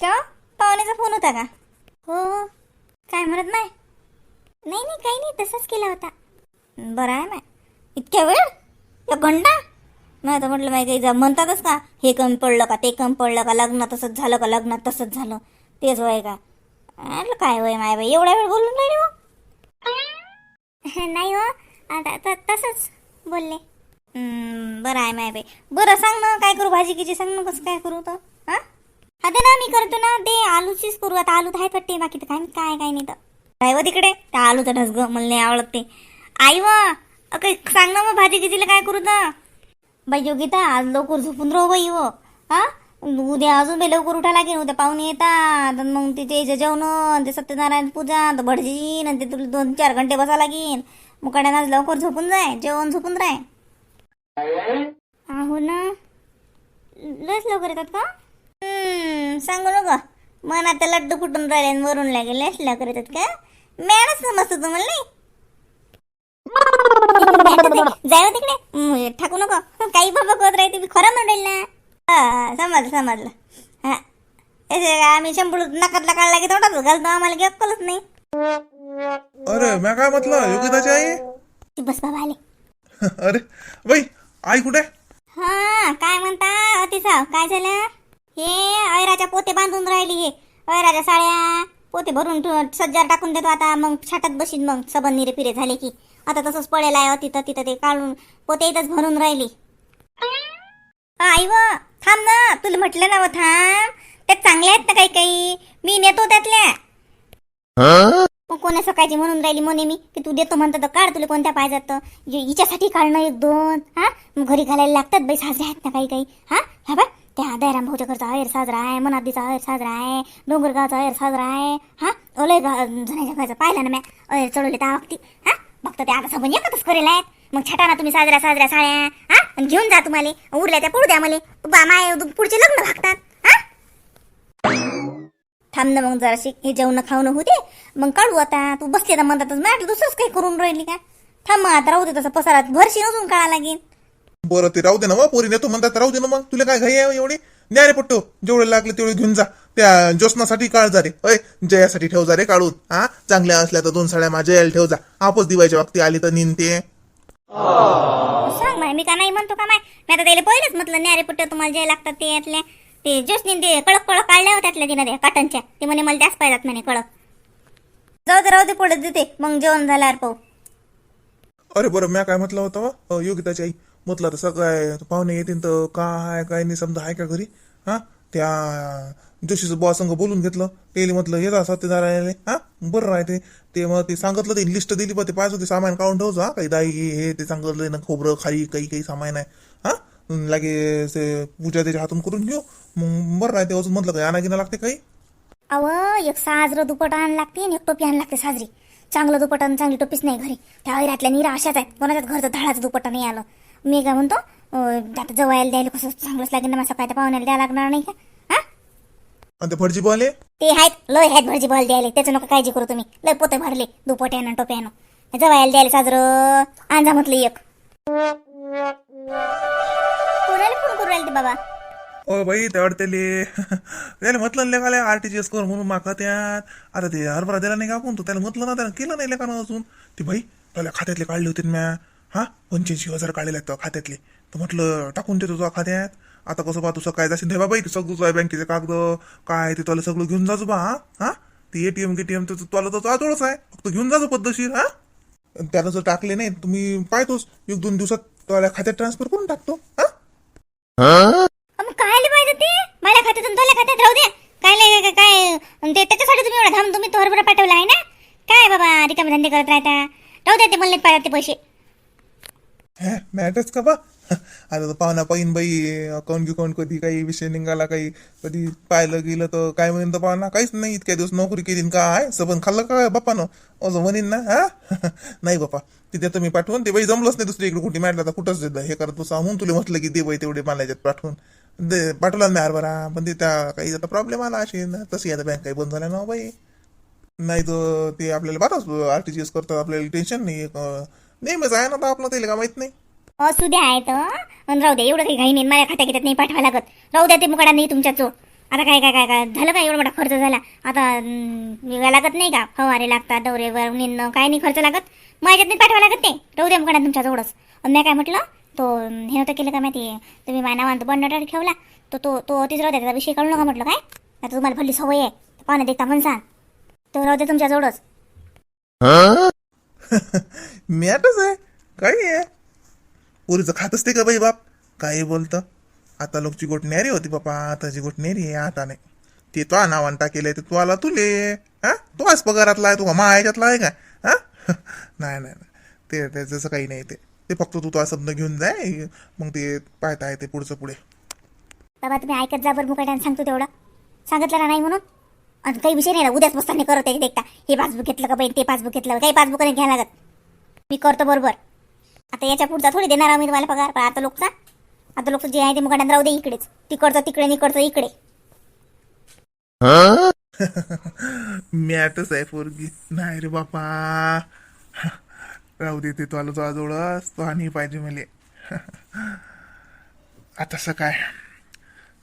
का पाहुण्याचा फोन होता का? हो, हो काय म्हणत नाही? नाही नाही काही नाही तसाच केला होता. बरं आहे माय इतक्या वेळ? या घंटा नाही तर म्हटलं माहिती जा म्हणतातच का? हे कमी पडलं का? ते कमी पडलं का? लग्न तसंच झालं का? लग्नात तसंच झालं. तेच होय का? म्हटलं काय होय माय बाई? एवढा वेळ बोलून राहिले हो. नाही हो आता तसंच बोलले. बरं आहे माय बाई. बरं सांग ना काय करू? भाजी किची सांग ना कसं काय करू तर हा हा दे ना मी करतो ना ते आलूचीच करू आता आलू आहे कट्टे बाकी तर काय काय काय नाही तर. काय व तिकडे त्या आलूचं ढसग मला नाही आवडत ते. आई व अ, काही सांग ना मग भाजी कितीला काय करू तर. बाई योगिता आज लवकर झोपून राहू बाई हो. हा? उद्या अजून बी लवकर उठा लागेल उद्या पाहुणे येतात. मग तिचे जे जेवण ते सत्यनारायण पूजा तर भटजी आणि ते तुला दोन चार घंटे बसा लागेल. मग आज लवकर झोपून जाय जेवण झोपून राय. आहो ना. लस लवकर येतात का? सांगू नको. मनात तर लड्डू फुटून राहिले आणि वरून लागेल. लस लवकर येतात का? मॅडच समजतो तुम्हाला नाही? जाय तिकडे. ठाकू नको. काही बाबा करत राहते मी खरं म्हणेल ना. समजलं समजलं. हा. आम्ही शंभर नकातला काढला की तोंडात घालतो आम्हाला की अक्कलच नाही. अरे काय म्हटलं? योगिताची आई? बस बाबा आले. अरे बाई आई कुठे? हा काय म्हणता? अतिसाव काय झालं? हे ऐराच्या पोते बांधून राहिली हे. ऐराच्या साड्या पोते भरून सज्जार टाकून देतो आता. मग छाटात बशीन मग. सबन निरे पिरे झाले की. आता तसंच पडेल आहे अति तिथं ते काढून. पोते इथंच भरून राहिली. आई व थांब ना. तुला म्हटलं ना व थांब. त्यात चांगल्या आहेत ना काही काही. मी नेतो त्यातल्या. मग कोणा सकाळची म्हणून राहिली म्हणे मी की तू देतो म्हणतं तर काढ तुला कोणत्या पाहिजेत हिच्यासाठी काढणं एक दोन. हा? मग घरी घालायला लागतात बाई साजरे आहेत ना काही काही. हा? हा बा. त्या दयाराम भाऊच्या घरचा अयर साजरा आहे मनादीचा अयर साजरा आहे डोंगरगावचा अहेर साजरा आहे. हा? ओलय जुन्याच्या घरचा पाहिला ना म्या अहेर चढवले त्या वक्ती हा? फक्त ते आता सबन एकच करेल आहेत. मग छटाना तुम्ही साजऱ्या साजऱ्या साड्या हा? आणि घेऊन जा तुम्हाला. उरल्या त्या पुढू द्या मला. माय पुढचे लग्न भागतात. हा? थांब ना मग जराशी. हे जेवण खावणं होते मग काढू आता. तू बसले ना म्हणतातच मराठी दुसरंच काही करून राहिली का? थांब मग आता राहू दे तसं पसारात भरशी अजून काढा लागेल. बरं ते राहू दे ना मग पोरी नेतो म्हणतात राहू दे ना मग तुला काय घाई आहे एवढी? न्या रे पट्टो जेवढे लागले तेवढे घेऊन जा त्या ज्योत्नासाठी काढ जा रे. अय जयासाठी ठेव जा रे काढून हा? चांगल्या असल्या तर दोन साड्या माझ्या यायला ठेव जा आपच दिवायच्या वक्ती आली तर निनते सांग माय मी का नाही म्हणतो का माय? मी आता त्याला पहिलेच म्हटलं न्यारे पुट्ट तुम्हाला जे लागतात ते यातल्या ते जोशनी ते कडक कडक काढल्या होत्या त्यातल्या तिनं त्या काटनच्या. ते म्हणे मला त्याच पाहिजेत म्हणे कडक जाऊ दे राहू दे पुढे देते. मग जेवण झाल्यावर पाहू. अरे बरं म्या काय म्हटलं होतं व? अ, योगिताची आई? म्हटलं तर सगळं पाहुणे येतील तर काय काय नाही समजा आहे का घरी? हा? त्या जोशीचं बॉस संग बोलून घेतलं. ते म्हटलं येतात सत्यनारायण हा? बरं राहते. ते मग ते सांगितलं ते लिस्ट दिली पण ते पाहिजे होते सामान काढून ठेवतो हा? काही दाई हे ते सांगितलं ना खोबरं खाई काही काही सामान आहे. हा? लागे ते पूजा त्याच्या हातून करून घेऊ. मग बरं राहते अजून म्हटलं काही आणा गिना लागते काही? अव एक साजरं दुपट आण लागते आणि एक टोपी आण लागते साजरी. चांगलं दुपट आणि चांगली टोपीच नाही घरी. त्या वैरातल्या निरा अशाच आहेत. कोणाच्याच घरचं धाडाचं दुपट नाही आलं मी काय म्हणतो आता जवळ द्यायला कसं चांगलंच लागेल ना माझं काय पाहुण्याला द्यायला लागणार नाही का? हा? आणि ते फडजी बोले ते आहेत लय आहेत भरजी बॉल द्यायला. त्याचं नका काळजी करू तुम्ही. लय पोते भरले दुपट्यानं टोप्यानं. जवळ द्यायला साजरं. आणजा म्हटलं एक. कोणाला फोन करू राहिले ते बाबा? ओ बाई ते अडतेले. त्याला म्हटलं लेखाले आर टी जी एस कर म्हणून माका त्यात. आता ते हरभरा दिला नाही का आपण? तो त्याला म्हटलं ना त्याला केलं नाही लेखानं अजून. ते भाई त्याला खात्यातले काढले होते म्या. हा? पंच्याऐंशी हजार काढले आहेत खात्यातले. तर म्हटलं टाकून देतो तुझ्या खात्यात. आता कसं बा तुझं काय जाशील बाई ते सगळं तुझं बँकेचे कागद काय ते तुला सगळं घेऊन जाजो बा हा? ते एटीएम गेटीएम तर तुला तर आजोळच आहे. फक्त घेऊन जाजो पद्धतशीर हा? त्यानं जर टाकले नाही तुम्ही पाहतोच एक दोन दिवसात तुला खात्यात ट्रान्सफर करून टाकतो हा? मग काय पाहिजे ते? माझ्या खात्यातून तुला खात्यात राहू दे. काय काय काय ते त्याच्यासाठी तुम्ही एवढा धाम तुम्ही तो हरभरा पाठवला आहे ना? काय बाबा रिकामे धंदे करत राहता? राहू दे ते मला नाही पाहिजे ते पैसे. हे? मॅटच का बा? आता तर पाहुणा पाहिन बाई अकाउंट गिकाउंट कधी काही विषय निघाला काही कधी पाहिलं गेलं तर काय म्हणेन तर पाहुणा? काहीच नाही इतक्या दिवस नोकरी केली न काय सबन खाल्लं काय बापानं? असं म्हणेन ना हा? नाही बापा तिथे तुम्ही पाठवून ते बाई जमलंच नाही दुसरी इकडे कुठे मॅटला तर कुठंच देत हे करत बसा म्हणून तुला म्हटलं की दे बाई तेवढे मानायच्यात पाठवून. दे पाठवला नाही हरभरा पण ते त्या काही आता प्रॉब्लेम आला अशी ना तशी आता बँक काही बंद झाल्या ना हो बाई. नाही तर ते आपल्याला बरंच आरटीजीएस करतात आपल्याला टेन्शन नाही नेहमीच आहे ना तर आपलं त्याला का माहीत नाही. असू द्या आहे तर राहू द्या एवढं काही घाई नाही माझ्या खात्या घेतात नाही पाठवा लागत. राहू द्या ते मुकाडा नाही तुमच्या चोळ आता काय काय काय काय झालं काय एवढा मोठा खर्च झाला? आता विवा लागत नाही का? फवारे लागतात दौरेवर निंदणं काय नाही खर्च लागत. माझ्यात नाही पाठवा लागत ते. राहू द्या मग तुमच्या जवळच आणि मी काय म्हटलं तो हे नव्हतं केलं का माहिती तुम्ही माझ्या नावानं तो बंड ठेवला. तो तो तो तिथं राहू द्या त्याचा विषय काढू नका म्हटलं काय? आता तुम्हाला भल्ली सवय आहे. पाहुणे देखता म्हणून सांग तो राहू द्या तुमच्या मॅटच आहे. काही आहे. पोरीचं खात असते का बाई बाप? काही बोलतं. आता लोकची गोट नेरी होती बापा. आताची गोट नेरी आहे. आता नाही. ते तो नावांता केलंय. ते तू आला तुले. हा? तू आज पगारातला आहे. तू मा ह्याच्यातला आहे का? हा? नाही नाही नाही. ते ते जसं काही नाही ते. ते फक्त तू तो शब्द घेऊन जाय. मग ते पाहता येते पुढचं पुढे. बाबा तुम्ही ऐकत जा बरं. मुकाट्यानं सांगतो तेवढं. सांगितलं ना नाही म्हणून? आणि काही विषय नाही ना उद्याच पुस्तकाने करत आहे देखता हे पासबुक घेतलं का बाई ते पासबुक घेतलं काही पासबुक नाही घ्यायला लागत. मी करतो बरोबर. आता याच्या पुढचा थोडी देणार आम्ही तुम्हाला पगार पण आता लोकचा आता लोकचं जे आहे ते मुकाट्यानं राहू दे इकडेच. तिकडचं तिकडे निकडचं इकडे. मॅटच आहे पोरगी. नाही रे बापा. राहू दे ते तो आलो जवळच तो आणि पाहिजे मले. आता सकाळ.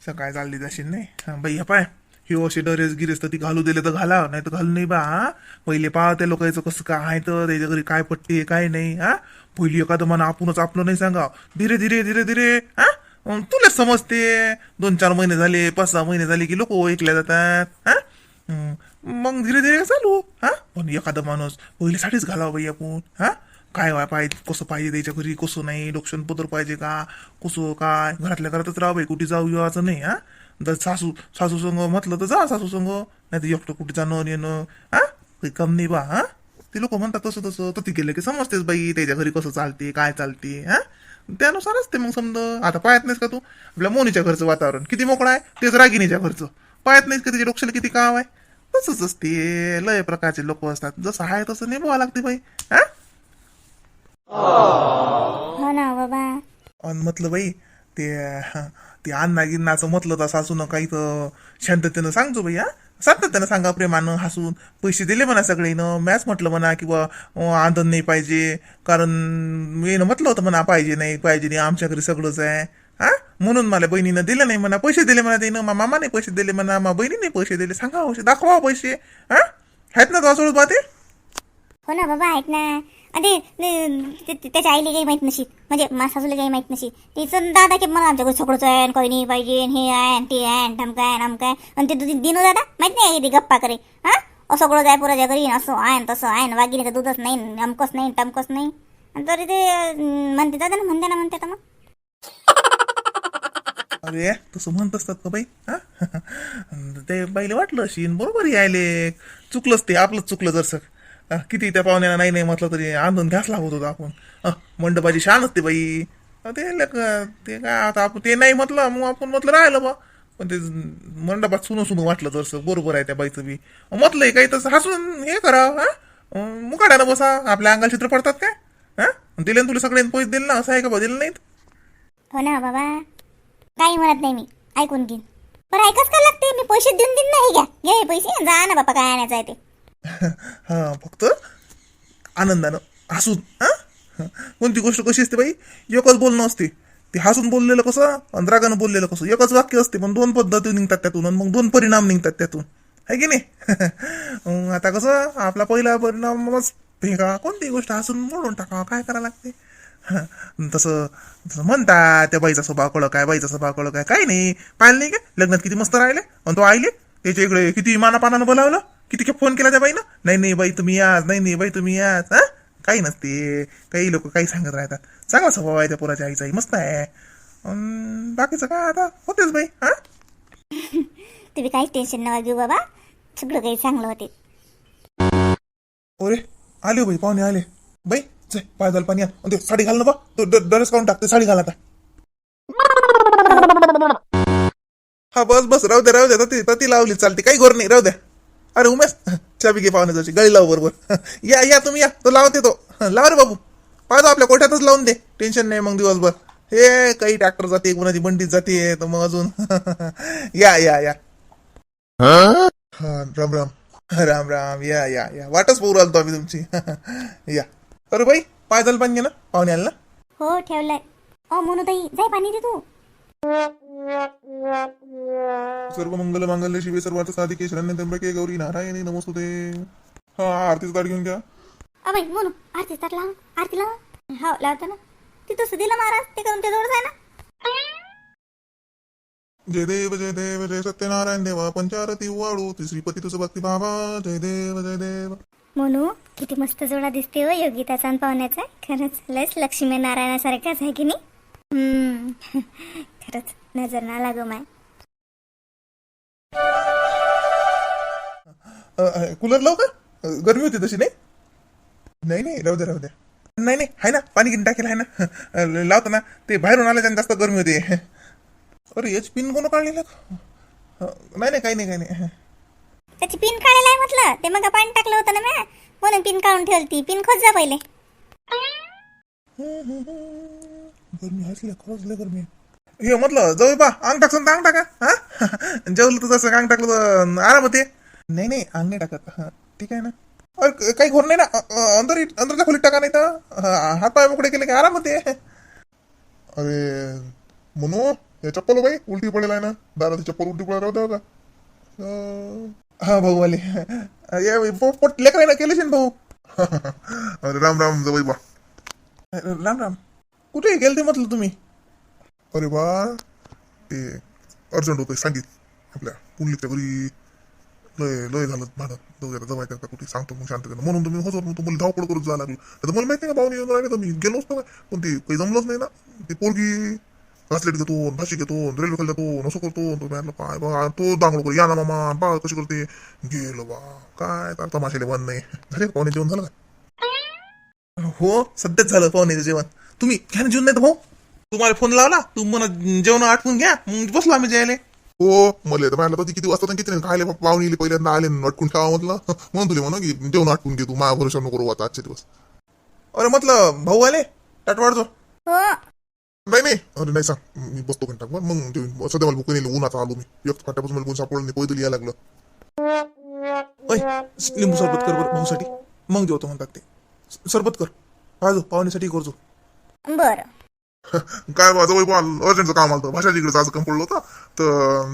सकाळ चालली जाशील नाही? हा, बाई पाय. हे असे डरेस गिरेस तर ती घालू दिले तर घाला नाही तर घालू नाही बा हा. पहिले पहा त्या लोकांचं कसं काय आहे तर त्याच्या घरी काय पट्टी आहे काय नाही हा. पहिली एखादं म्हणा आपणच आपलं नाही सांगा धीरे धीरे धीरे धीरे हा. तुला समजते. दोन चार महिने झाले पाच सहा महिने झाले की लोक ऐकल्या जातात हा. मग धीरे धीरे चालू हा. पण एखादा माणूस पहिल्यासाठीच घालावं बाई आपण हा. काय वाय पाहिजे कसं पाहिजे त्याच्या घरी कसं नाही डोक्षण पत्र पाहिजे का कसं काय घरातल्या घरातच राहा बाई कुठे जाऊ असं नाही हा. जर सासू सासू संग म्हटलं तर जा सासू संग नाही तर एकटं कुठे जाणं येणं हा काही कम नाही बा हा ते लोक म्हणतात तसं तसं. तर ती गेलं की समजतेच बाई त्याच्या घरी कसं चालते काय चालते हा त्यानुसारच ते मग समज आता पाहत नाहीस का तू? आपल्या मोनीच्या घरचं वातावरण. किती मोकळं आहे? तेच रागिनीच्या घरचं. पाहत नाहीस का त्याच्या डोक्याला किती काम आहे? तसंच असते. लय प्रकारचे लोक असतात. जसं आहे तसं निभावं लागते बाई हा हो ना बाबा. अन म्हटलं बाई ते ते अण्णा गिन्नाचं म्हटलं तर सासून काही तर शांततेनं सांगतो बाई हा. सातत्यानं सांगा प्रेमानं हसून. पैसे दिले म्हणा सगळेनं. मॅच म्हटलं म्हणा किंवा अं, नाही पाहिजे. कारण मी म्हटलं होतं म्हणा पाहिजे नाही पाहिजे नाही. आमच्या घरी सगळंच आहे. हा? म्हणून मला बहिणीनं दिलं नाही म्हणा. पैसे दिले म्हणा देणं मा मामाने पैसे दिले म्हणा. मा बहिणीने पैसे दिले. सांगा पैसे दाखवा पैसे. हा? आहेत ना तो सोडत बा ते हो ना बाबा आहेत ना. आणि त्याच्या आईला काही माहीत नशी म्हणजे माझ्या सासूला काही माहीत नशी तिचं दादा की मला आमच्याकडे सगळंच आहे आणि काही नाही पाहिजे हे आहे ते आहे आणि धमका आहे आणि आणि ते दु- दिनू दादा माहीत नाही ते गप्पा करे. हा? असं सगळं जाय पुराच्या घरी असं आहे तसं आहे आणि वागिनीचं दूधच नाही अमकच नाही टमकच नाही. आणि तरी ते म्हणते दादा ना म्हणते ना म्हणते तर मग. अरे तसं म्हणत असतात का बाई? हा? ते बाईला वाटलं अशीन बरोबर यायले. चुकलंच ते आपलंच चुकलं जर सर. किती त्या पाहुण्याला नाही नाही म्हटलं तरी आंदोलन घ्यास लागत होतं आपण. मंडपाची शान असते बाई. ते ते काय आता आपण ते नाही म्हटलं मग आपण म्हटलं राहिलं बा. पण ते मंडपात सुनू सुनू वाटलं जरसं बरोबर आहे त्या बाईचं बी. म्हटलंय काही तसं हसून हे करा हा? मुकाड्यानं बसा आपल्या अंगाला चित्र पडतात काय? हा? दिले ना तुला सगळ्यांनी पैसे दिले ना असं आहे का बा दिलं नाहीत? हो ना बाबा. काही म्हणत नाही मी ऐकून घेईन. पण ऐकच का लागते? मी पैसे देऊन देईन नाही घ्या. घ्या हे पैसे जा ना बापा काय आणायचं आहे ते. हा फक्त आनंदानं हसून हा? कोणती गोष्ट कशी असते बाई? एकच बोलणं असते. ते हसून बोललेलं कसं? आणि रागानं बोललेलं कसं? एकच वाक्य असते पण दोन पद्धती निघतात त्यातून आणि मग दोन परिणाम निघतात त्यातून. आहे की नाही? मग आता कसं? आपला पहिला परिणामच हे का? कोणती गोष्ट हसून मोडून टाकावा? काय करावं लागते? तसं तसं म्हणतात त्या बाईचा स्वभाव कळ काय? बाईचा स्वभाव कळ काय? काय नाही. पाहिलं नाही का? लग्नात किती मस्त राहिले. आणि तो आईले त्याच्या इकडे किती मानापानानं बोलावलं. किती खेप फोन केला त्या बाईनं? नाही नाही बाई तुम्ही याच नाही नाही बाई तुम्ही याच हा? काही नसते. काही लोक काही सांगत राहतात. चांगला स्वभाव आहे त्या पोराच्या आईचाही मस्त आहे. बाकीचं काय आता? होतेच बाई. हा? तुम्ही काहीच टेन्शन नका घेऊ बाबा. सगळं काही चांगलं होते. ओरे आले हो बाई पाहुणे आले. बाई जाय पाय झालं पाणी आण. ते साडी घाल ना बा. तो ड- ड्रेस काढून टाकते. साडी घाल आता. हा बस बस. राहू द्या राहू द्या. ती ती लावली. चालते. काही गोर नाही. राहू द्या. अरे उमेश चाबी घे पाहुणे जायची गळी लाव बरोबर. या या तुम्ही या. तो लावते तो लाव रे बाबू. पाहतो आपल्या कोठ्यातच लावून दे. टेन्शन नाही मग दिवसभर. हे काही ट्रॅक्टर जाते कुणाची बंडीत जाते तर मग अजून. या या या. हा राम राम. राम राम. या या या. वाटच पोरू आलतो आम्ही तुमची. या. अरे बाई पाय झालं पाणी ना. पाहुणे आलं ना? हो ठेवलंय. ओ मोनू ताई जाय पाणी दे तू. सर्व मंगल मांगल्य शिवे सर्वार्थ साधिके. शरण्य त्र्यंबके गौरी नारायणी नमस्तुते. हा आरतीच ताट घेऊन घ्या. अबाई म्हणू आरती ताट लाव आरती लाव हो लावतो ना. ते तसं दिलं महाराज ते करून ते जोडच आहे ना. जय देव जय देव जय सत्यनारायण देवा. पंचारती वाळू. श्रीपती तुझं भक्ती बाबा. जय देव जय देव. म्हणू किती मस्त जोडा दिसते हो. योगिताचा आणि पाहुण्याचा. खरंच लयच लक्ष्मी नारायणासारखाच आहे की नाही? हम्म. खरंच नजर ना लागो माय. कूलर लाव का? गरमी होती तशी नाही? नाही नाही राहू दे राहू दे. नाही नाही आहे ना पाणी गिन टाकेल आहे ना. लावतो ना ते बाहेरून आल्याच्यानं जास्त गरमी होती. अरे याच पिन कोण काढलेलं? नाही नाही काही नाही काही नाही. त्याची पिन काढायला आहे म्हटलं. ते मग पाणी टाकलं होतं ना म्हणून पिन काढून ठेवली पिन खोज जा पहिले. गरमी हसले खरंच लय गरमी. हे म्हटलं जाऊ बा अंग टाकसन अंग टाका. हा? जेवलं तर जसं अंग टाकलं तर आराम होते. नाही नाही अंग नाही टाकत. हा ठीक आहे ना. अरे काही घोर नाही ना. अंदर अंदरच्या खोलीत टाका नाही तर. हा, हात पाय मोकळे केले की आराम होते. अरे म्हणू हे चप्पल बाई उलटी पडेल आहे ना. दादा चप्पल उलटी पडेल राहू का हा भाऊ वाले ये पो- पोट लेकर ना केले भाऊ. अरे राम राम जवळ बा. राम राम. कुठे गेलते म्हटलं तुम्ही? अरे बा ते अर्जंट होतं सांगित आपल्या पुंडलीच्या घरी लय लय झालं भाडं दोघ्याला जवायचं का कुठे सांगतो मग शांत म्हणून तुम्ही होतो मग तुम्हाला धावपळ करून जायला लागलं. तर मला माहिती नाही का भाऊनी येऊन राहिले तर मी गेलोच ना. पण ते काही जमलंच नाही ना. ते पोरगी घासलेट घेतो भाशी घेतो रेल्वे खाली जातो नसो करतो. तो म्हटलं पाय बा तो दांगडो कर या ना मामा बा कशी करते? गेलो बा. काय तर तमाशाले बंद नाही. झाले पाहुणे जेवण झालं का? हो सध्याच झालं पाहुण्याचं जेवण. तुम्ही घ्या ना जेवण नाही तर भाऊ. तुम्हाला फोन लावला? तू मला जेवण आठवून घ्या मग बसलो आम्ही जेवायला. हो मला तर म्हटलं किती वाजता किती नाही खायला? पाहुणे येईल पहिल्यांदा आले आणि अटकून ठेवा म्हटलं. म्हणून तुला म्हणा की जेवण आटकून घे तू माझ्या भरोसा नको करू आता आजचे दिवस. अरे म्हटलं भाऊ आले? ताट वाढतो हो. नाही नाही. अरे नाही सांग. मी बसतो घंटा. मग ते सध्या मला भूक नाही ऊन आता आलो मी. एक फाट्यापासून मला कोण सापडलं नाही पैदल यायला लागलं. ओय लिंबू सरबत कर बरं भाऊसाठी. मग जेवतो म्हणतात ते. सरबत कर. पाहिजो पाहुण्यासाठी करतो बरं. काय माझं वैभव अर्जंटचं काम आलं भाषा तिकडे जायचं काम पडलं होतं तर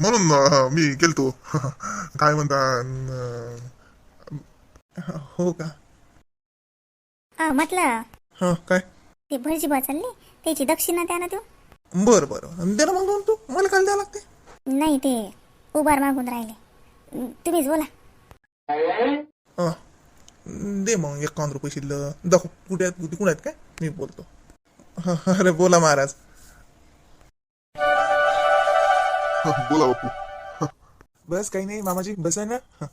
म्हणून मी गेलतो. काय म्हणता हो का? हा म्हटलं हा काय? ते भटजी बा चालले त्याची दक्षिणा द्या ना तू. बरं बरं. दे ना मग दोन तू. मला काय द्यावं लागते. नाही ते उभार मागून राहिले. तुम्हीच बोला. हा दे मग एकावन्न रुपये शिल्लक. दाखव कुठे आहेत कुठे कुठे आहेत काय? मी बोलतो. अरे बोला महाराज. बोला बापू. बस काही नाही मामाजी बस आहे ना?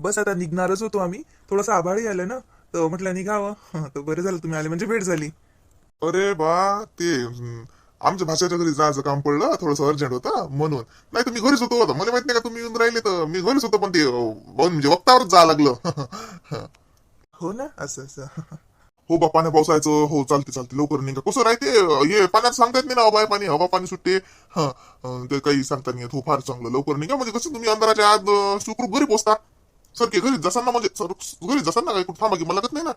बस आता निघणारच होतो आम्ही. थोडंसं आभाळी आलं ना? तर म्हटलं निघावं. तर बरं झालं तुम्ही आले म्हणजे भेट झाली. अरे बा ते आमच्या भाषेच्या घरी जायचं काम पडलं थोडस अर्जंट होतं म्हणून. नाही मी घरीच होतो आता. मला माहीत नाही का तुम्ही येऊन राहिले तर. मी घरीच होतो पण ते म्हणजे वक्तावरच जावं लागलं. हो ना? असं असं. हो बा पाण्या पावसायचं हो चालते चालते लवकर निघा. कसं राहते? हे पाण्यात सांगता येत नाही ना हवा पाणी हवा पाणी सुटते. हा ते काही सांगता नाही येत. हो फार चांगलं. लवकर निघा. म्हणजे कसं तुम्ही अंधाराच्या आत सुखरूप घरी पोहोचता. सरके घरी जसांना म्हणजे सर- घरी जसांना काही कुठं थांबा की मला लागत नाही ना?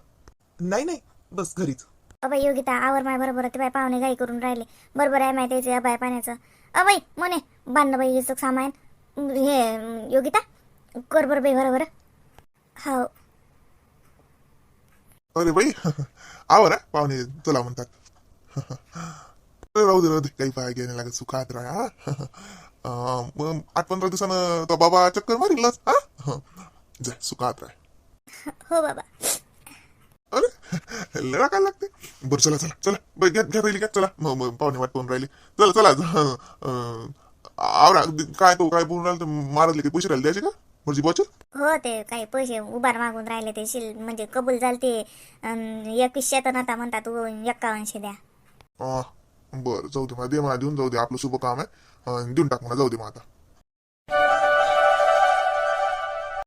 नाही नाही. बस घरीच. अबाई योगिता आवर माय बरोबर. ते बाय पाहुणे गाई करून राहिले. बरोबर आहे माहिती अबाय पाण्याचं. अबाई म्हणे बांध बाई सामान. हे योगिता कर बरं बाई बरोबर हो अरे बाई. आवर पाहुणे चला म्हणतात. अरे राहू दे राहू दे. काही पाय घेणे लागत सुखात राहा आठ पंधरा दिवसानं तो बाबा चक्कर मारीलच हा. जाय सुखात राह. हो बाबा. अरे लढा काय लागते. बरं चला चला चला. बाई घ्या घ्या राहिली का चला. मग पाहुणे वाट पाहून राहिली. चला चला. आवरा. काय तो काय बोलून राहिला मारले की पैसे राहिले द्यायचे का? म्हणजे बचे हो ते काही पैसे उभार मागून राहिले ते शिल म्हणजे कबूल झाले ते अं, एकवीसशे तर नव्हता म्हणतात तू एक्कावनशे द्या. अं, बरं जाऊ दे मला दे मला देऊन जाऊ दे आपलं शुभ काम आहे. अं, देऊन टाक मला जाऊ दे मग आता.